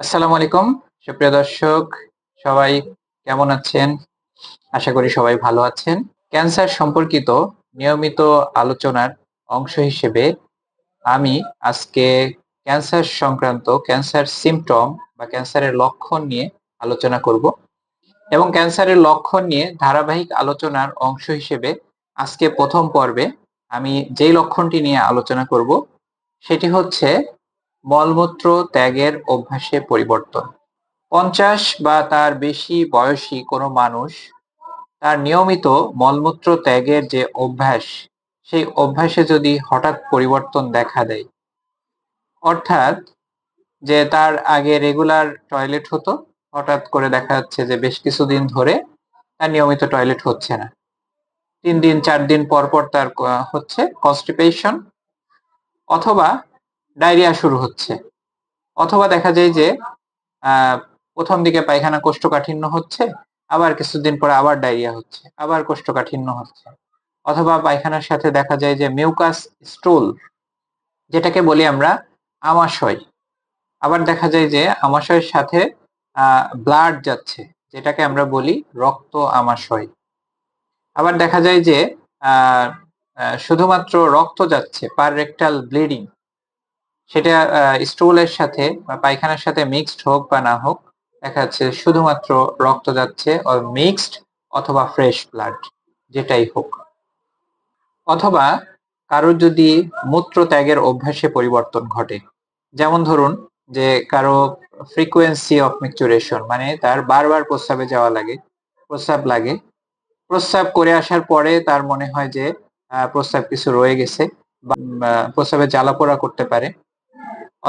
আসসালামু আলাইকুম। সুপ্রিয় দর্শক, সবাই কেমন আছেন? আশা করি সবাই ভালো আছেন। ক্যান্সার সম্পর্কিত নিয়মিত আলোচনার অংশ হিসেবে আমি আজকে ক্যান্সার সংক্রান্ত ক্যান্সার সিমটম বা ক্যান্সারের লক্ষণ নিয়ে আলোচনা করব এবং ক্যান্সারের লক্ষণ নিয়ে ধারাবাহিক আলোচনার অংশ হিসেবে আজকে প্রথম পর্বে আমি যেই লক্ষণটি নিয়ে আলোচনা করব, সেটি হচ্ছে মলমূত্র ত্যাগের অভ্যাসে পরিবর্তন। পঞ্চাশ বা তার বেশি বয়সী কোনো মানুষ তার নিয়মিত মলমূত্র ত্যাগের যে অভ্যাস, সেই অভ্যাসে যদি হঠাৎ পরিবর্তন দেখা দেয়, অর্থাৎ যে তার আগে রেগুলার টয়লেট হতো, হঠাৎ করে দেখা যাচ্ছে যে বেশ কিছুদিন ধরে তার নিয়মিত টয়লেট হচ্ছে না। তিন দিন, চার দিন পর পর তার হচ্ছে কনস্টিপেশন অথবা ডায়রিয়া শুরু হচ্ছে। অথবা দেখা যায় যে প্রথম দিকে পায়খানা কোষ্ঠকাঠিন্য হচ্ছে, আবার কিছুদিন পরে আবার ডায়রিয়া হচ্ছে, আবার কোষ্ঠকাঠিন্য হচ্ছে। অথবা পায়খানার সাথে দেখা যায় যে, মিউকাস স্টুল, যেটাকে বলি আমরা আমাশয়। আবার দেখা যায় যে, আমাশয়ের সাথে ব্লাড যাচ্ছে, যেটাকে আমরা বলি রক্ত আমাশয়। আবার দেখা যায় যে শুধুমাত্র রক্ত যাচ্ছে, পার রেক্টাল ব্লিডিং। সেটা স্টুলের সাথে বা পায়খানার সাথে মিক্সড হোক বা না হোক, দেখা যাচ্ছে শুধুমাত্র রক্ত যাচ্ছে মিক্সড অথবা ফ্রেশ ব্লাড যেটাই হোক। অথবা কারোর যদি মূত্র ত্যাগের অভ্যাসে পরিবর্তন ঘটে, যেমন ধরুন যে কারও ফ্রিকোয়েন্সি অফ মিকচুরেশন মানে তার বারবার প্রস্রাবে যাওয়া লাগে, প্রস্রাব লাগে। প্রস্রাব করে আসার পরে তার মনে হয় যে প্রস্রাব কিছু রয়ে গেছে বা প্রস্রাবে জ্বালাপোড়া করতে পারে।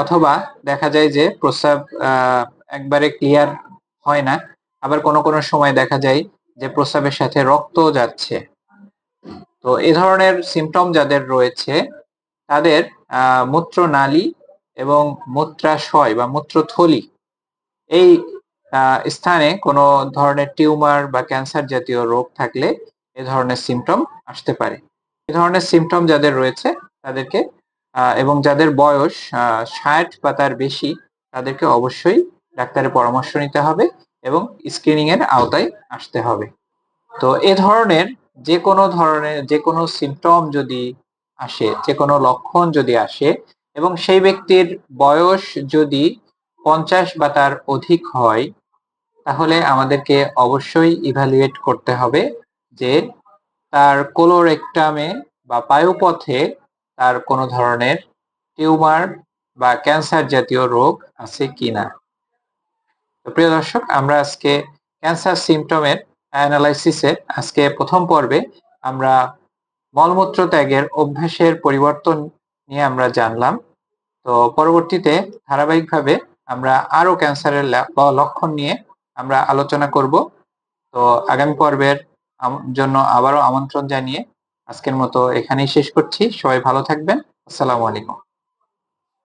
অথবা দেখা যায় যে প্রস্রাব একবারে ক্লিয়ার হয় না। আবার কোনো কোনো সময় দেখা যায় যে প্রস্রাবের সাথে রক্ত যাচ্ছে। তো এ ধরনের সিমটম যাদের রয়েছে, তাদের মূত্রনালী এবং মূত্রাশয় বা মূত্রথলি, এই স্থানে কোনো ধরনের টিউমার বা ক্যান্সার জাতীয় রোগ থাকলে এ ধরনের সিমটম আসতে পারে। এ ধরনের সিমটম যাদের রয়েছে, তাদেরকে এবং যাদের বয়স ষাট বা তার বেশি, তাদেরকে অবশ্যই ডাক্তারের পরামর্শ নিতে হবে এবং স্ক্রিনিং এর আওতায় আসতে হবে। তো এ ধরনের যে কোনো ধরনের, যে কোনো সিমটম যদি আসে, যে কোনো লক্ষণ যদি আসে এবং সেই ব্যক্তির বয়স যদি পঞ্চাশ বা তার অধিক হয়, তাহলে আমাদেরকে অবশ্যই ইভ্যালুয়েট করতে হবে যে তার কোলোরেক্টামে বা পায়ুপথে তার কোনো ধরনের টিউমার বা ক্যান্সার জাতীয় রোগ আছে কিনা? তো প্রিয় দর্শক, আমরা আজকে ক্যান্সার সিমটমের অ্যানালাইসিসের আজকে প্রথম পর্বে আমরা মলমূত্র ত্যাগের অভ্যাসের পরিবর্তন নিয়ে আমরা জানলাম। তো পরবর্তীতে ধারাবাহিকভাবে আমরা আরও ক্যান্সারের লক্ষণ নিয়ে আমরা আলোচনা করব। তো আগামী পর্বের জন্য আবারও আমন্ত্রণ জানিয়ে আজকের মতো এখানেই শেষ করছি। সবাই ভালো থাকবেন। আসসালামু আলাইকুম।